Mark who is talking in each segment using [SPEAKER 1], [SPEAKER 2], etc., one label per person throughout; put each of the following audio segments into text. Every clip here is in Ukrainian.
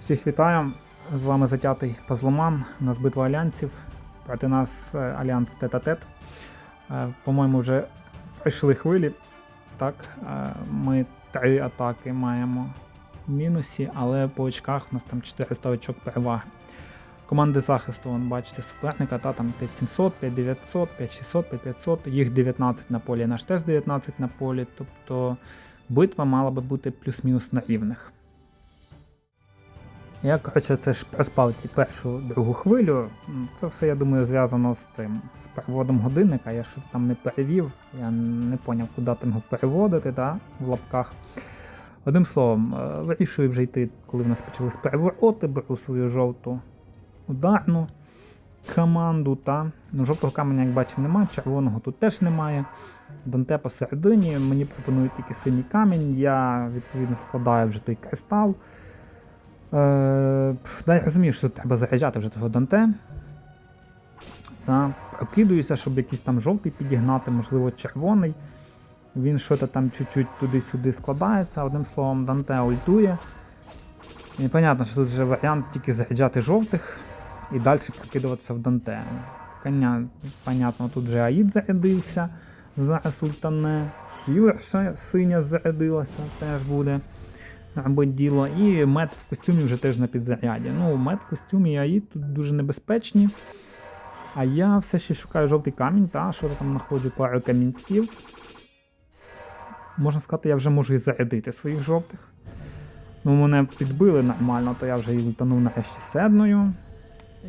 [SPEAKER 1] Всіх вітаю! З вами затятий Пазломан. У нас битва альянсів. Проти нас е, альянс тет-а-тет. Е, По-моєму, вже пройшли хвилі. Так, е, ми три атаки маємо в мінусі, але по очках у нас там 400 очок переваги. Команди захисту, вон, бачите, суперника, та там 5700, 5900, 5600, 5500, їх 19 на полі, наш теж 19 на полі. Тобто битва мала би бути плюс-мінус на рівних. Я, коротше, це ж проспав ці першу другу хвилю. Це все, я думаю, зв'язано з цим, з переводом годинника. Я щось там не перевів, я не поняв, куди там його переводити, да, в лапках. Одним словом, е, вирішую вже йти, коли в нас почались перевороти, беру свою жовту ударну команду. Та. Ну, жовтого каменя, як бачимо, немає, червоного тут теж немає. Данте посередині, мені пропонують тільки синій камінь, я відповідно складаю вже той кристал. Е, я розумію, що треба заряджати вже того Данте. Да, прокидуюся, щоб якийсь там жовтий підігнати, можливо, червоний. Він щось там чуть-чуть туди-сюди складається. Одним словом, Данте ультує. І понятно, що тут вже варіант тільки заряджати жовтих і далі прокидуватися в Данте. Понятно, тут вже Аїд зарядився. Зараз ультане. Хілерша синя зарядилася, теж буде робити діло. І мед в костюмі вже теж на підзаряді. Ну, мед в костюмі і Аїд тут дуже небезпечні. А я все ще шукаю жовтий камінь, та що там знаходжу пару камінців. Можна сказати, я вже можу і зарядити своїх жовтих. Ну, мене підбили нормально, то я вже і лутанув нарешті седною.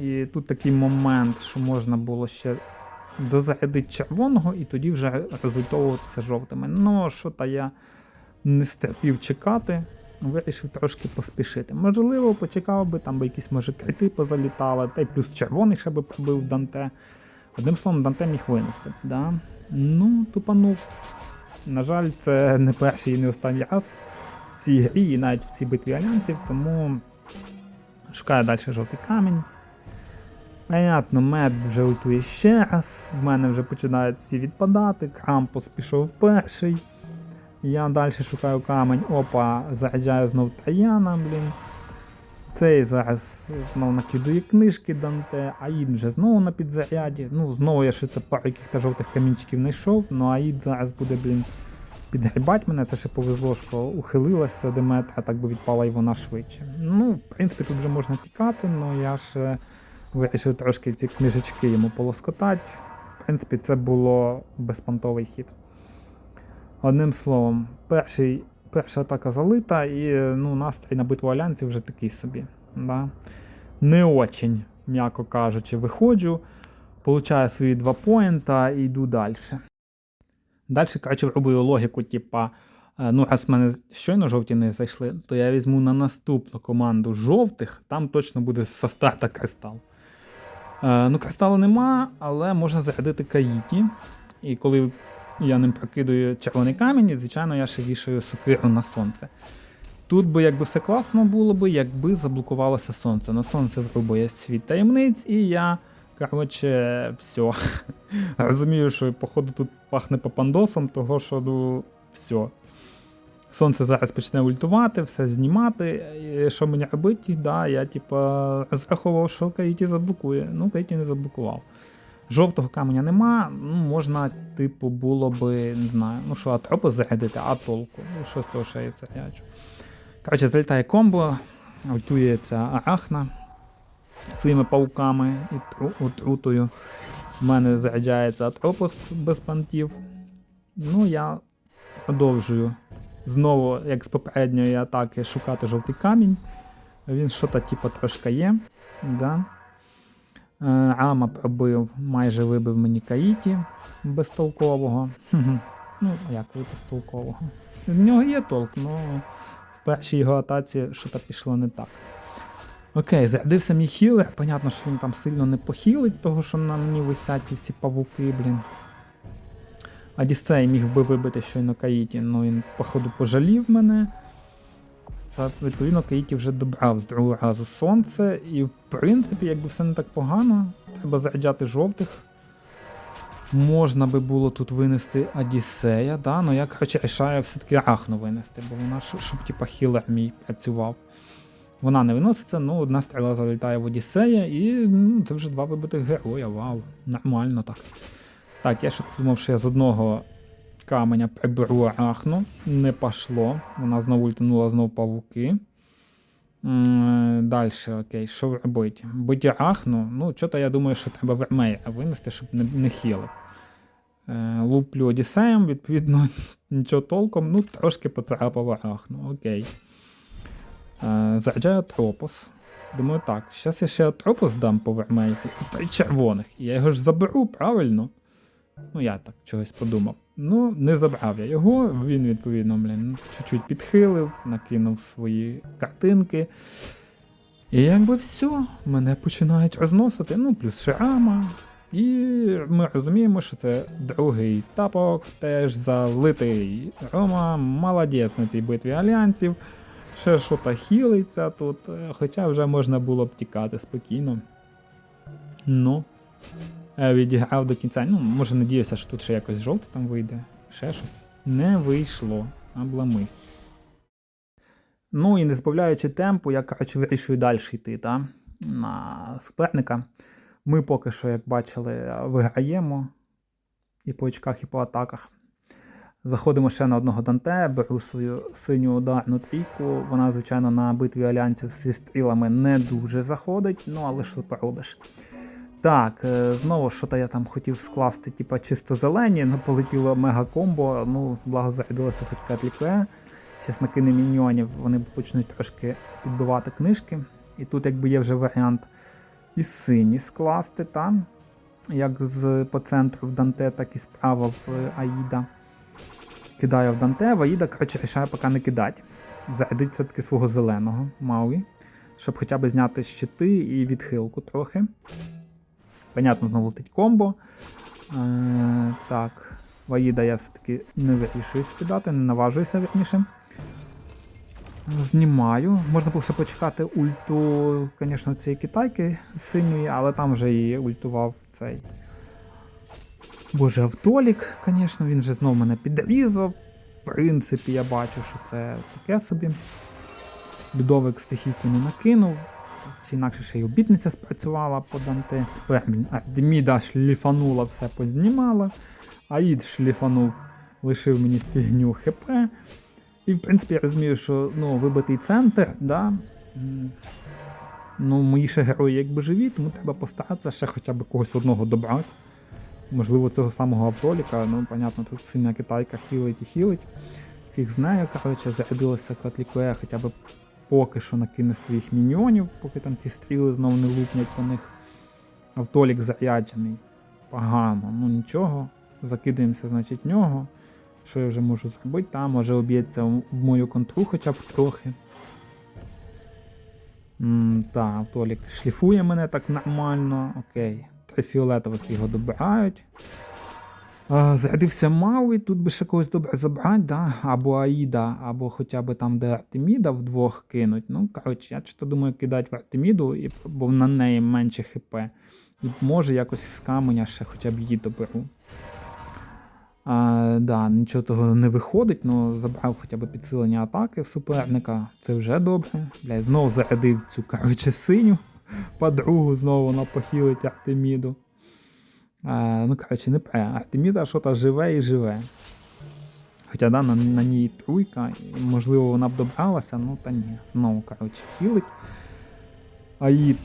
[SPEAKER 1] І тут такий момент, що можна було ще дозарядити червоного і тоді вже результовуватися жовтими. Ну, що та я не стерпів чекати, вирішив трошки поспішити. Можливо, почекав би, там би якісь може крити позалітали, та й плюс червоний ще би пробив Данте. Одним словом, Данте міг винести. Да? Ну, тупанув. На жаль, це не перший і не останній раз в цій грі, і навіть в цій битві альянсів, тому шукаю далі жовтий камінь. Понятно, мед вже ультує ще раз. В мене вже починають всі відпадати. Крампус пішов перший. Я далі шукаю камінь. Опа, заряджаю знов Таяна, блін. Цей зараз знову накидує книжки Данте, Аїд вже знову на підзаряді. Ну, знову я ще пару яких-то жовтих камінчиків знайшов, ну Аїд зараз буде, блін, підгрібати мене. Це ще повезло, що ухилилася Деметра, так би відпала і вона швидше. Ну, в принципі, тут вже можна тікати, але я ще вирішив трошки ці книжечки йому полоскотати. В принципі, це було безпонтовий хід. Одним словом, перший, перша атака залита, і ну, настрій на битву альянсів вже такий собі. Да? Не очень, м'яко кажучи, виходжу, получаю свої два поінта і йду далі. Далі, коротше, роблю логіку, типа, е, ну, раз в мене щойно жовті не зайшли, то я візьму на наступну команду жовтих, там точно буде со старта кристал. Е, ну, кристалу нема, але можна зарядити каїті. І коли я ним прокидую червоний камінь, і, звичайно, я ще вішаю сокиру на сонце. Тут би якби все класно було би, якби заблокувалося сонце. На сонце врубує світ таємниць, і я, коротше, все. Розумію, що походу тут пахне папандосом, того що ну, все. Сонце зараз почне ультувати, все знімати. І що мені робити? Да, я типа розраховував, що Каїті заблокує. Ну, Каїті не заблокував. Жовтого каменя нема, ну, можна, типу, було би, не знаю, ну що, атропу зарядити, а толку. Ну, що з того, що я заряджу. Коротше, залітає комбо, ультується арахна своїми пауками і отрутою. У мене заряджається атропос без пантів. Ну, я продовжую знову, як з попередньої атаки, шукати жовтий камінь. Він що-то типу трошки є. Да? Е, Ама пробив, майже вибив мені Каїті безтолкового. Ну, як ви безтолкового? В нього є толк, але в першій його атаці щось пішло не так. Окей, зарядився мій хілер. Понятно, що він там сильно не похилить, того що на мені висять всі павуки, блін. Одіссей міг би вибити щойно Каїті, але він, походу, пожалів мене. Це, відповідно, Каїті вже добрав з другого разу сонце, і в принципі, якби все не так погано, треба заряджати жовтих. Можна би було тут винести Одіссея, да? але я коротше, рішаю все-таки Арахну винести, бо вона щоб типа хілер мій працював. Вона не виноситься, ну одна стріла залітає в Одіссея, і ну, це вже два вибитих героя. Вау, нормально так. Так, я ще думав, що я з одного каменя приберу ахну. Не пошло. Вона знову ультанула знову павуки. Далі, окей, що робити? Бити ахну. Ну, що-то я думаю, що треба вермея винести, щоб не, не хілив. Е, Луплю Одіссеєм, відповідно, нічого толком, ну, трошки поцарапав ахну, окей. Е, Заряджаю Тропос. Думаю, так, зараз я ще Тропос дам по вермейку. Три червоних. Я його ж заберу, правильно? Ну, я так чогось подумав. Ну, не забрав я його, він, відповідно, блін, чуть-чуть підхилив, накинув свої картинки. І якби все, мене починають розносити. Ну, плюс шрама. І ми розуміємо, що це другий тапок, теж залитий. Рома молодець на цій битві альянсів. Ще що то хілиться тут, е, хоча вже можна було б тікати спокійно. Ну, відіграв до кінця. Ну, може надіюся, що тут ще якось жовтий там вийде. Ще щось. Не вийшло. Обламись. Ну і не збавляючи темпу, я коротше вирішую далі йти та, на суперника. Ми поки що, як бачили, виграємо і по очках, і по атаках. Заходимо ще на одного Данте, беру свою синю ударну трійку. Вона, звичайно, на битві альянсів зі стрілами не дуже заходить, ну але що поробиш. Так, е, знову що-то я там хотів скласти, типа чисто зелені, ну полетіло мега комбо, ну, благо зарядилося хоч катліке. Зараз накине міньйонів, вони почнуть трошки підбивати книжки. І тут якби є вже варіант і сині скласти, там, як з, по центру в Данте, так і справа в Аїда. Кидаю в Данте, в Аїда, коротше, рішає поки не кидати. Зарядить все-таки свого зеленого Мауї, щоб хоча б зняти щити і відхилку трохи. Понятно, знову летить комбо. Е, так, Ваїда я все-таки не вирішую скидати, не наважуюся вірніше. Знімаю. Можна було ще почекати ульту, звісно, цієї китайки синьої, але там вже її ультував цей. Боже, автолік, звісно, він вже знов мене підрізав. В принципі, я бачу, що це таке собі. Людовик стихійку не накинув. Інакше ще й обітниця спрацювала по Данте. Артеміда шліфанула, все познімала. Аїд шліфанув, лишив мені фігню ХП. І в принципі я розумію, що ну, вибитий центр, да, ну, мої ще герої якби живі, тому треба постаратися ще хоча б когось одного добрати. Можливо, цього самого автоліка, ну, понятно, тут синя китайка хілить і хілить. Фіг з коротше, зарядилася котлікує хоча б поки що накине своїх міньйонів, поки там ті стріли знову не лупнять по них. Автолік заряджений. Погано, ну нічого. Закидаємося, значить, нього. Що я вже можу зробити? Там може об'ється в мою контру хоча б трохи. Так, автолік шліфує мене так нормально. Окей. Три фіолетових його добирають. Зарядився Мауі, тут би ще когось добре забрати, да? або Аїда, або хоча б там, де Артеміда вдвох кинуть. Ну, коротше, я чисто думаю, кидати в Артеміду, бо на неї менше хп. І може якось з каменя ще хоча б її доберу. А, да, Нічого того не виходить, але забрав хоча б підсилення атаки суперника. Це вже добре. Бля, знову зарядив цю коротше, синю подругу, знову вона похилить Артеміду. А, ну, коротше, не пре. Артеміда що-то живе і живе. Хоча да, на, на ній труйка, і, можливо, вона б добралася, ну та ні. Знову, коротше, хілить. Аїд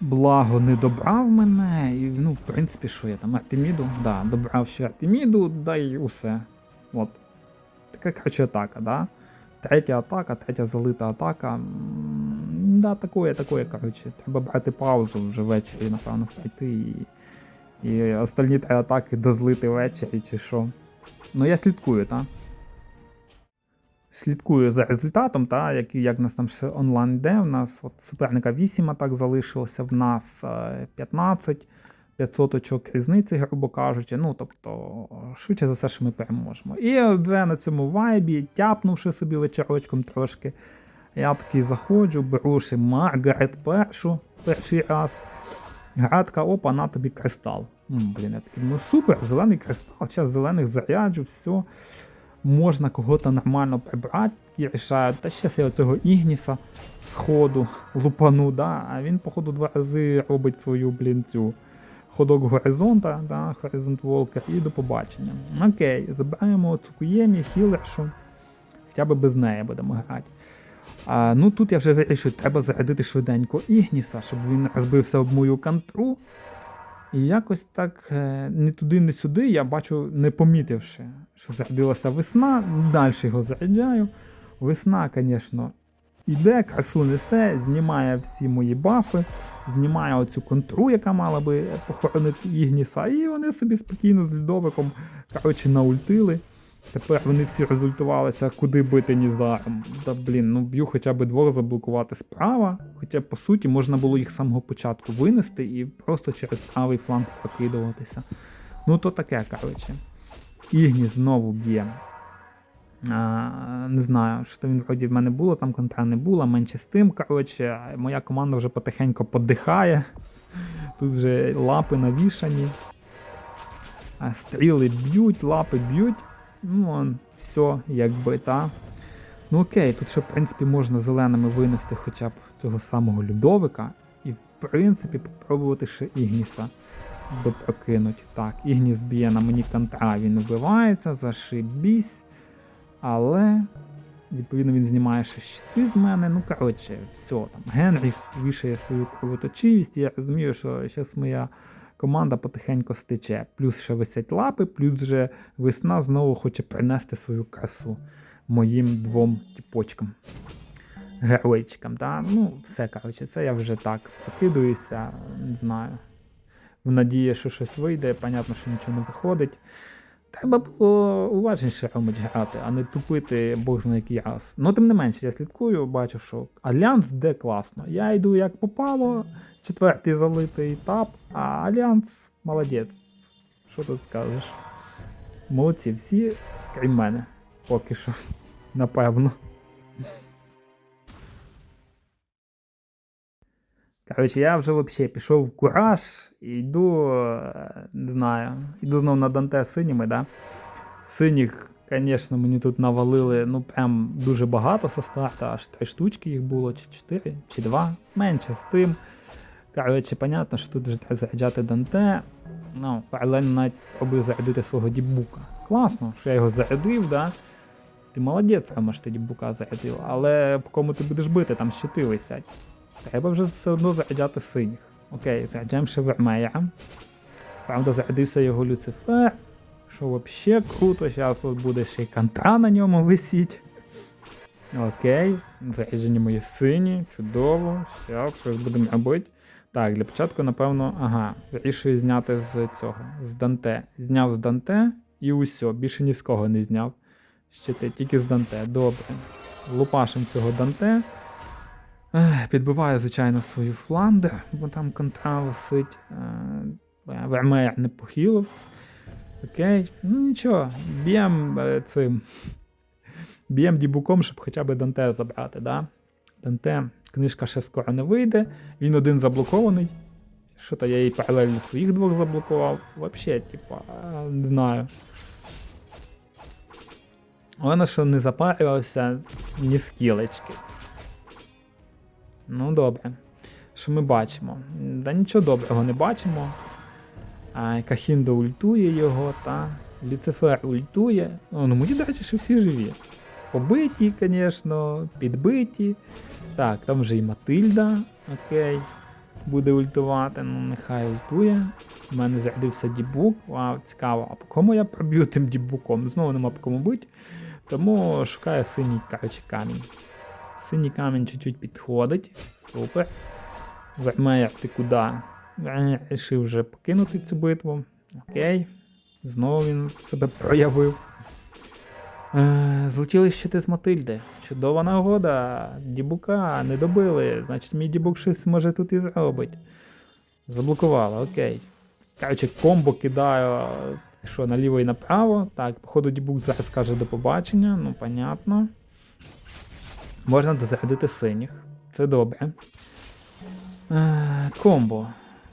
[SPEAKER 1] благо не добрав мене. І, ну, в принципі, що я там? Артеміду? Да, добрав ще Артеміду, да і усе. От. Така, коротше, атака, да? Третя атака, третя залита атака. Да, такое, такое, коротше. Треба брати паузу вже ввечері, напевно, прийти і. І остальні три атаки дозлити ввечері чи що. Ну я слідкую, так? Слідкую за результатом, та, як, як нас там ще онлайн йде. У нас от суперника 8 атак залишилося, в нас 15, 500 очок різниці, грубо кажучи. Ну, тобто, швидше за все, що ми переможемо. І вже на цьому вайбі, тяпнувши собі вечорочком трошки, я такий заходжу, беру ще Маргарет першу перший раз. Градка, опа, на тобі кристал. М, блін, я такий, ну супер, зелений кристал, зараз зелених заряджу, все. можна кого-то нормально прибрати, і рішають, та ще я оцього Ігніса з ходу лупану, да, а він, походу, два рази робить свою, блін, цю ходок горизонта, да, Horizon Walker, і до побачення. Окей, забираємо цю Куємі, хілершу, хоча б без неї будемо грати. А, ну тут я вже вирішив, треба зарядити швиденько Ігніса, щоб він розбився об мою контру. І якось так не туди, не сюди, я бачу, не помітивши, що зарядилася весна, далі його заряджаю. Весна, звісно, іде, красу несе, знімає всі мої бафи, знімає оцю контру, яка мала би похоронити Ігніса, і вони собі спокійно з льодовиком коротше, наультили. Тепер вони всі результувалися, куди бити Нізаром. Та блін, ну б'ю хоча б двох заблокувати справа. Хоча, по суті, можна було їх з самого початку винести і просто через правий фланг прокидуватися. Ну, то таке, коротше. Ігні знову б'є. Не знаю, що він вроді в мене було, там контра не було, менше з тим. Коротше, моя команда вже потихеньку подихає. Тут вже лапи навішані. Стріли б'ють, лапи б'ють. Ну, все, якби, та. Ну окей, тут ще, в принципі, можна зеленими винести хоча б цього самого Людовика. І, в принципі, попробувати ще Ігніса допрокинуть. Так, Ігніс б'є на мені контра, він вбивається, зашибісь. Але, відповідно, він знімає ще щити з мене. Ну, коротше, все, там, Генріх вішає свою кровоточивість, і я розумію, що зараз моя команда потихеньку стече. Плюс ще висять лапи, плюс вже весна знову хоче принести свою красу моїм двом тіпочкам. Героїчкам. да? Ну, все, коротше, це я вже так прокидуюся, не знаю. В надії, що щось вийде, понятно, що нічого не виходить. Треба було уважніше грати, а не тупити Бог зна який раз. Ну, тим не менше, я слідкую, бачу, що Альянс де класно. Я йду як попало, четвертий залитий етап, а Альянс молодець. Що тут скажеш? Молодці всі, крім мене, поки що, напевно. Коротше, я вже взагалі пішов в кураж і йду, не знаю, йду знов на Данте синіми, да? Синіх, звісно, мені тут навалили ну прям дуже багато со старту, аж три штучки їх було, чи чотири, чи два, менше з тим. Коротше, понятно, що тут вже треба заряджати Данте. Ну, паралельно навіть пробую зарядити свого дібука. Класно, що я його зарядив, да? Ти молодець, Рома, що ти дібука зарядив, але по кому ти будеш бити, там щити висять. Треба вже все одно заряджати синіх. Окей, заряджаємо ще Правда, зарядився його Люцифер. Що взагалі круто, зараз от буде ще й канта на ньому висіть. Окей, заряджені мої сині, чудово. Зараз щось будемо робити. Так, для початку, напевно, ага, вирішую зняти з цього, з Данте. Зняв з Данте і усьо, більше ні з кого не зняв. Щити, тільки з Данте. Добре. Лупашим цього Данте. Підбиває, звичайно, свою фландер, бо там контра висить. Е, Вермея не похилив. Окей, ну нічого, б'єм е, цим. Б'єм дібуком, щоб хоча б Данте забрати, да? Данте, книжка ще скоро не вийде, він один заблокований. Що то я їй паралельно своїх двох заблокував. Взагалі, типа, не знаю. Вона що не запарювався ні скілечки. Ну, добре. Що ми бачимо? Да нічого доброго не бачимо. А, Кахіндо ультує його, та. Люцифер ультує. Ну мені, до речі, що всі живі. Побиті, звісно, підбиті. Так, там вже і Матильда. Окей. Буде ультувати, ну нехай ультує. У мене зарядився дібук. Вау, цікаво. А по кому я проб'ю тим дібуком? Знову нема по кому бити. Тому шукаю синій коротше, камінь. Синій камінь чуть-чуть підходить. Супер. Вермеєр, ти куди? Рішив вже покинути цю битву. Окей. Знову він себе проявив. Е, Злетіли щити з Матильди. Чудова нагода. Дібука не добили. Значить, мій дібук щось може тут і зробить. Заблокувала, окей. Коротше, комбо кидаю що, наліво і направо. Так, походу дібук зараз каже до побачення, ну, понятно. Можна дозарядити синіх. Це добре. Е, комбо.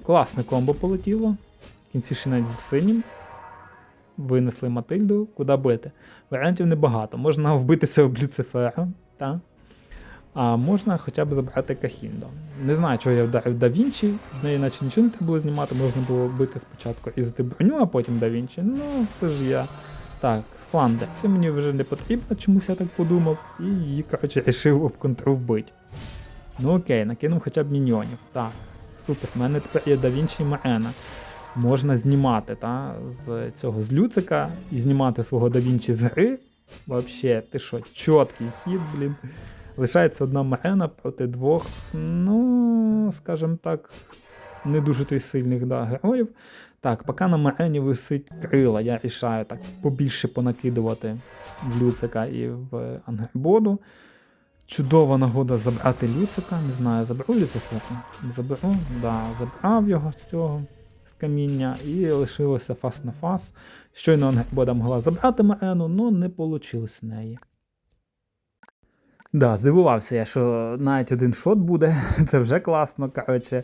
[SPEAKER 1] Класне комбо полетіло. В кінці навіть з синім. винесли Матильду, куди бити. Варіантів небагато. Можна вбитися об Люцифера, та? а можна хоча б забрати Кахіндо. Не знаю, чого я вдарив Да Вінчі, з неї наче нічого не треба було знімати, можна було бити спочатку різати броню, а потім Да Вінчі. Ну, це ж я. Так, Фландер, ти мені вже не потрібна, чомусь я так подумав, і її, коротше, рішив об контрол вбити. Ну окей, накинув хоча б міньйонів. Так, супер. У мене тепер є Да Вінчі Марена. Можна знімати та, з цього з Люцика і знімати свого Да Вінчі з гри. Вообще, ти що, чіткий хід, блін. Лишається одна Марена проти двох, ну, скажімо так, не дуже сильних да, героїв. Так, поки на Марені висить крила, я рішаю так побільше понакидувати в Люцика і в Ангербоду. Чудова нагода забрати Люцика. Не знаю, заберу Люцифера? Заберу, да, забрав його з цього з каміння і лишилося фас на фас. Щойно Ангербода могла забрати Марену, але не вийшло з неї. Да, здивувався я, що навіть один шот буде. Це вже класно. Коротше,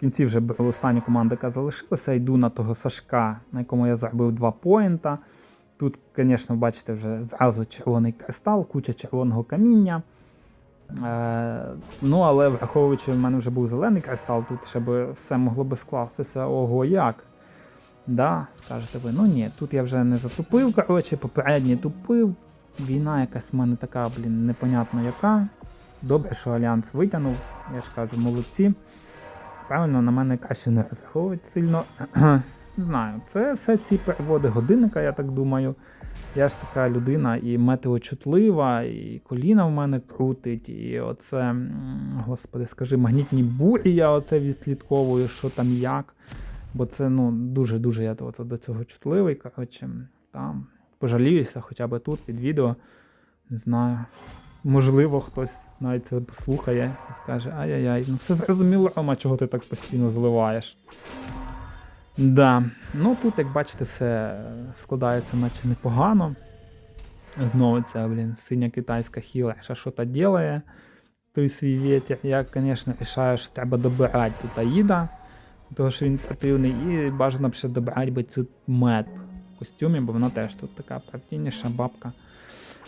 [SPEAKER 1] в кінці вже беру останню команду, яка залишилася. Йду на того Сашка, на якому я заробив два поінта. Тут, звісно, бачите, вже зразу червоний кристал, куча червоного каміння. Е, ну, але враховуючи, в мене вже був зелений кристал, тут ще би все могло би скластися. Ого, як. Да, скажете ви, ну ні, тут я вже не затупив, коротше, попередній тупив. Війна якась в мене така, блін, непонятно яка. Добре, що Альянс витягнув, я ж кажу, молодці. Правильно, на мене краще не розраховують сильно. не знаю, це все ці переводи годинника, я так думаю. Я ж така людина і метеочутлива, і коліна в мене крутить, і оце, господи, скажи, магнітні бурі я оце відслідковую, що там як. Бо це ну, дуже-дуже я до цього чутливий. Коротше, там пожаліюся хоча б тут під відео. Не знаю. Можливо, хтось навіть це послухає і скаже, ай-яй-яй, ну все зрозуміло, Рома, чого ти так постійно зливаєш. Да. Ну тут, як бачите, все складається наче непогано. Знову ця, блін, синя китайська хіла, що що то ділає, той свій вітер. Я, звісно, рішаю, що треба добирати тут Аїда, тому що він противний, і бажано б ще добирати би цю мед в костюмі, бо вона теж тут така противніша бабка.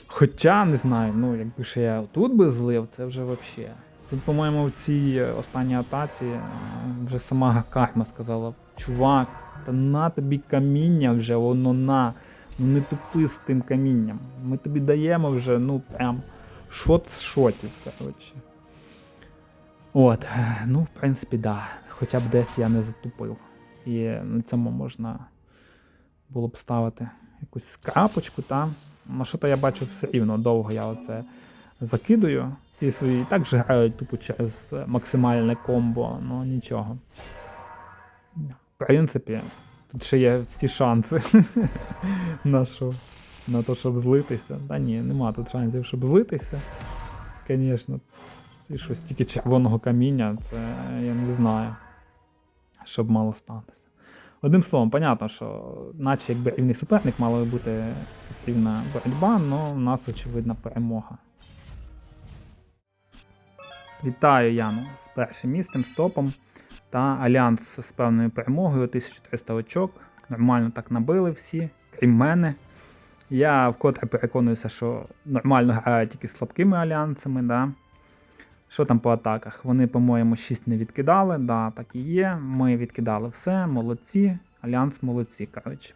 [SPEAKER 1] Хоча, не знаю, ну якби ще я тут би злив, це вже взагалі. Тут, по-моєму, в цій е, останній атаці е, вже сама карма сказала: чувак, та на тобі каміння вже, воно на. Ну не тупи з тим камінням. Ми тобі даємо вже, ну прям шот з шотів, коротше. От, е, ну, в принципі, да. Хоча б десь я не затупив. І на цьому можна було б ставити якусь крапочку, та. Ну, що то я бачу все рівно довго я оце закидую. Ці свої і так же грають тупо через максимальне комбо, ну нічого. В принципі, тут ще є всі шанси на що? На те, щоб злитися. Та ні, нема тут шансів, щоб злитися. Звісно. І щось тільки червоного каміння, це я не знаю, щоб мало статися. Одним словом, понятно, що наче якби рівний суперник мала би бути рівна боротьба, але в нас очевидна перемога. Вітаю Яну з першим місцем, стопом та Альянс з певною перемогою 1300 очок. Нормально так набили всі, крім мене. Я вкотре переконуюся, що нормально грають тільки з слабкими альянсами. Да? Що там по атаках? Вони, по-моєму, 6 не відкидали. Да, так і є. Ми відкидали все, молодці. Альянс молодці, коротше.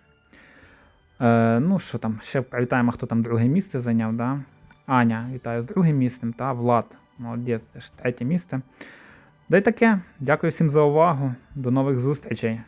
[SPEAKER 1] Е, ну, що там, ще привітаємо, хто там друге місце зайняв, да? Аня, вітаю з другим місцем, та Влад. Молодець, теж третє місце. Да й таке. Дякую всім за увагу. До нових зустрічей.